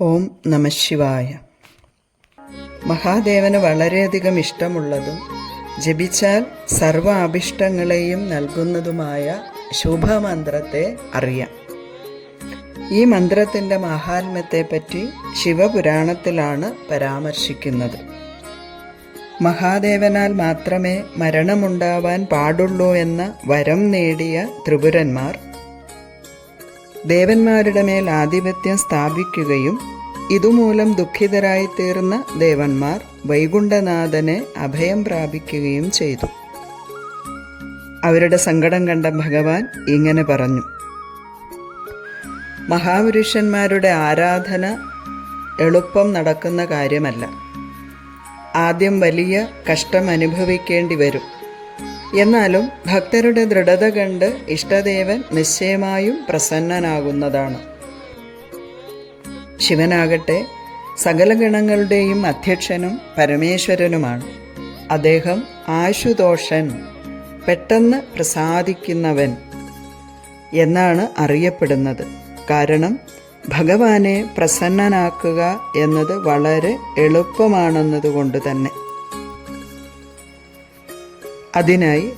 ഓം നമശിവായ മഹാദേവന് വളരെയധികം ഇഷ്ടമുള്ളതും ജപിച്ചാൽ സർവ അഭിഷ്ടങ്ങളെയും നൽകുന്നതുമായ ശുഭമന്ത്രത്തെ അറിയാം. ഈ മന്ത്രത്തിന്റെ മാഹാത്മ്യത്തെപ്പറ്റി ശിവപുരാണത്തിലാണ് പരാമർശിക്കുന്നത്. മഹാദേവനാൽ മാത്രമേ മരണമുണ്ടാവാൻ പാടുള്ളൂ എന്ന വരം നേടിയ ത്രിപുരന്മാർ ദേവന്മാരുടെ മേൽ ആധിപത്യം സ്ഥാപിക്കുകയും ഇതുമൂലം ദുഃഖിതരായി തീർന്ന ദേവന്മാർ വൈകുണ്ഠനാഥനെ അഭയം പ്രാപിക്കുകയും ചെയ്തു. അവരുടെ സങ്കടം കണ്ട ഭഗവാൻ ഇങ്ങനെ പറഞ്ഞു. മഹാപുരുഷന്മാരുടെ ആരാധന എളുപ്പം നടക്കുന്ന കാര്യമല്ല. ആദ്യം വലിയ കഷ്ടം അനുഭവിക്കേണ്ടി വരും. എന്നാലും ഭക്തരുടെ ദൃഢത കണ്ട് ഇഷ്ടദേവൻ നിശ്ചയമായും പ്രസന്നനാകുന്നതാണ്. ശിവനാകട്ടെ സകല ഗണങ്ങളുടെയും അധ്യക്ഷനും പരമേശ്വരനുമാണ്. അദ്ദേഹം ആശുതോഷൻ പെട്ടെന്ന് പ്രസാദിക്കുന്നവൻ എന്നാണ് അറിയപ്പെടുന്നത്. കാരണം ഭഗവാനെ പ്രസന്നനാക്കുക എന്നത് വളരെ എളുപ്പമാണെന്നതുകൊണ്ട് തന്നെ. അതിനായി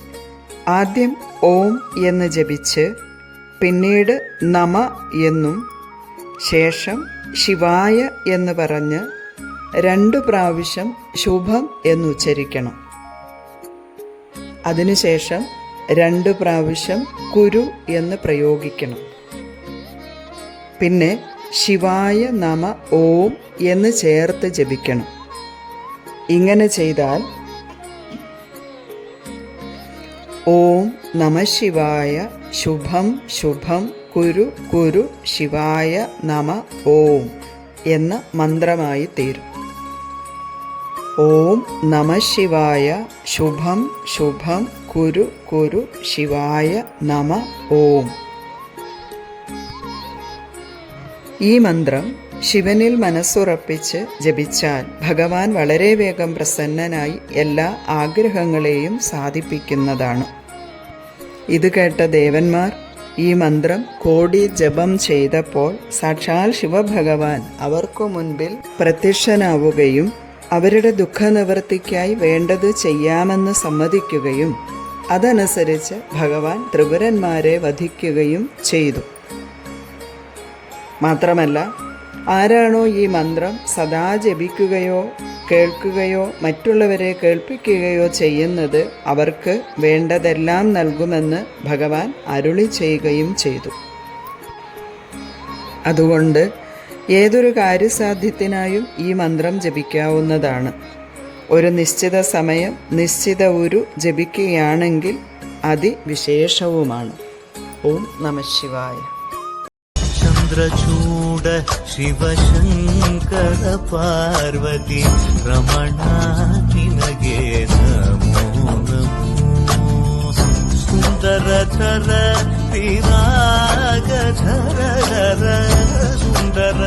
ആദ്യം ഓം എന്ന് ജപിച്ച് പിന്നീട് നമ എന്നും ശേഷം ശിവായ എന്ന് പറഞ്ഞ് രണ്ടു പ്രാവശ്യം ശുഭം എന്നുച്ചരിക്കണം അതിനുശേഷം രണ്ട് പ്രാവശ്യം കുരു എന്ന് പ്രയോഗിക്കണം. പിന്നെ ശിവായ നമ ഓം എന്ന് ചേർത്ത് ജപിക്കണം. ഇങ്ങനെ ചെയ്താൽ ഓം നമ ശിവായ. ശുഭം ശുഭം. കുരു കുരു ശിവായ നമ ഓം എന്ന മന്ത്രമായി തീരും. ഓം നമ ശിവായ. ശുഭം ശുഭം. കുരു കുരു ശിവായ നമ ഓം. ഈ മന്ത്രം ശിവനിൽ മനസ്സുറപ്പിച്ച് ജപിച്ചാൽ ഭഗവാൻ വളരെ വേഗം പ്രസന്നനായി എല്ലാ ആഗ്രഹങ്ങളെയും സാധിപ്പിക്കുന്നതാണ്. ഇത് കേട്ട ദേവന്മാർ ഈ മന്ത്രം കോടി ജപം ചെയ്തപ്പോൾ സാക്ഷാൽ ശിവഭഗവാൻ അവർക്കു മുൻപിൽ പ്രത്യക്ഷനാവുകയും അവരുടെ ദുഃഖനിവൃത്തിക്കായി വേണ്ടത് ചെയ്യാമെന്ന് സമ്മതിക്കുകയും അതനുസരിച്ച് ഭഗവാൻ ത്രിപുരന്മാരെ വധിക്കുകയും ചെയ്തു. മാത്രമല്ല ആരാണോ ഈ മന്ത്രം സദാ ജപിക്കുകയോ കേൾക്കുകയോ മറ്റുള്ളവരെ കേൾപ്പിക്കുകയോ ചെയ്യുന്നത് അവർക്ക് വേണ്ടതെല്ലാം നൽകുമെന്ന് ഭഗവാൻ അരുളി ചെയ്യുകയും ചെയ്തു. അതുകൊണ്ട് ഏതൊരു കാര്യസാധ്യത്തിനായും ഈ മന്ത്രം ജപിക്കാവുന്നതാണ്. ഒരു നിശ്ചിത സമയം നിശ്ചിത ഒരു ജപിക്കുകയാണെങ്കിൽ അതിവിശേഷവുമാണ്. ഓം നമ ശിവായ. चन्द्रचूड शिवशङ्कर पार्वती रमणा निनगे नमो नमो सुन्दरधर विरागधर सुन्दर